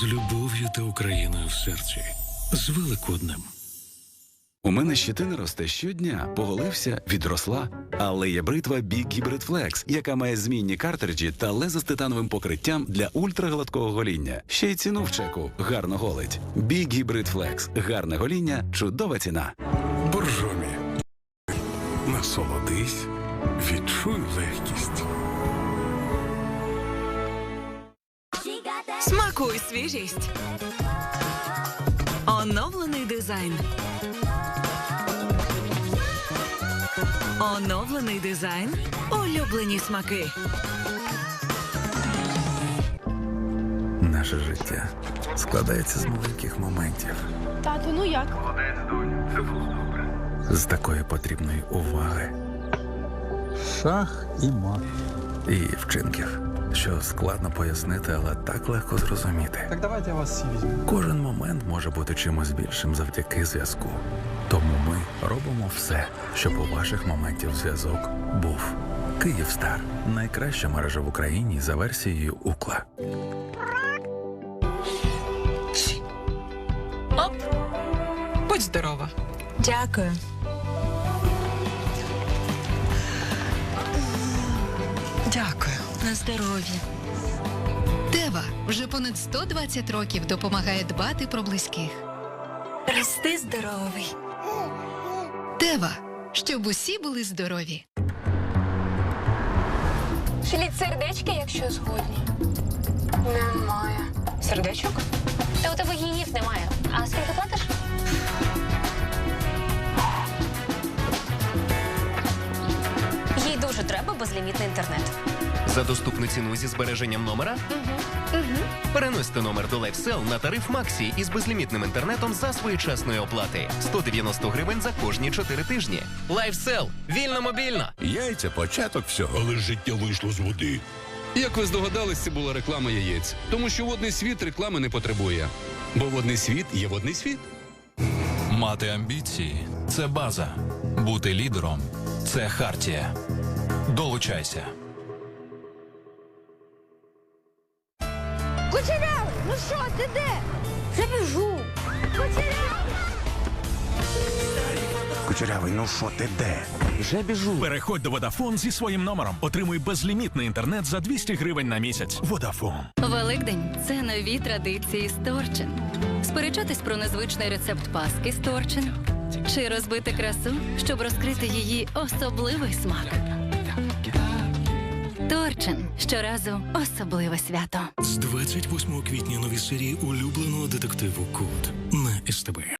з любов'ю та Україною в серці. З Великоднем. У мене щетина росте щодня, поголився, відросла. Але є бритва Big Hybrid Flex, яка має змінні картриджі та лезо з титановим покриттям для ультрагладкого гоління. Ще й ціну в чеку гарно голить. Big Hybrid Flex. гарне гоління, чудова ціна. Боржомі. Насолодись, відчуй легкість. Смакуй свіжість. Оновлений дизайн. Оновлений дизайн. Улюблені смаки. Наше життя складається з маленьких моментів, Тату, ну як? з такої потрібної уваги Шах і мат. і вчинків, що складно пояснити, але так легко зрозуміти. Так давайте я вас всі візьму. Кожен момент може бути чимось більшим завдяки зв'язку. Тому ми робимо все, щоб у ваших моментів зв'язок був. Київстар найкраща мережа в Україні за версією Укла. Оп. Будь здорова. Дякую. Дякую. На здоров'я. Тева вже понад 120 років допомагає дбати про близьких. Рости здоровий. Тева, щоб усі були здорові. Шліть сердечки, якщо згодні. Немає. Сердечок? Та у тебе гігів немає. А скільки платиш? Треба безлімітний інтернет. За доступну ціну зі збереженням номера? Переносьте номер до LifeSell на тариф Максі із безлімітним інтернетом за своєчасної оплати. 190 гривень за кожні 4 тижні. LifeSell. Вільно мобільно. Яйця початок всього. Але життя вийшло з води. Як ви здогадались, це була реклама яєць, тому що водний світ реклами не потребує. Бо водний світ є водний світ. Мати амбіції це база. Бути лідером це хартія. Долучайся. Кучерявий, ну що, ти де? Вже біжу. Кучерявий! Кучерявий, ну що ти де? Вже біжу. Переходь до Vodafone зі своїм номером. Отримуй безлімітний інтернет за 200 гривень на місяць. Vodafone. Великдень це нові традиції з Торчин. Сперечатись про незвичний рецепт паски з Торчин. Чи розбити красу, щоб розкрити її особливий смак. Торчин щоразу особливе свято. З 28 квітня нові серії улюбленого детективу Кут на СТБ.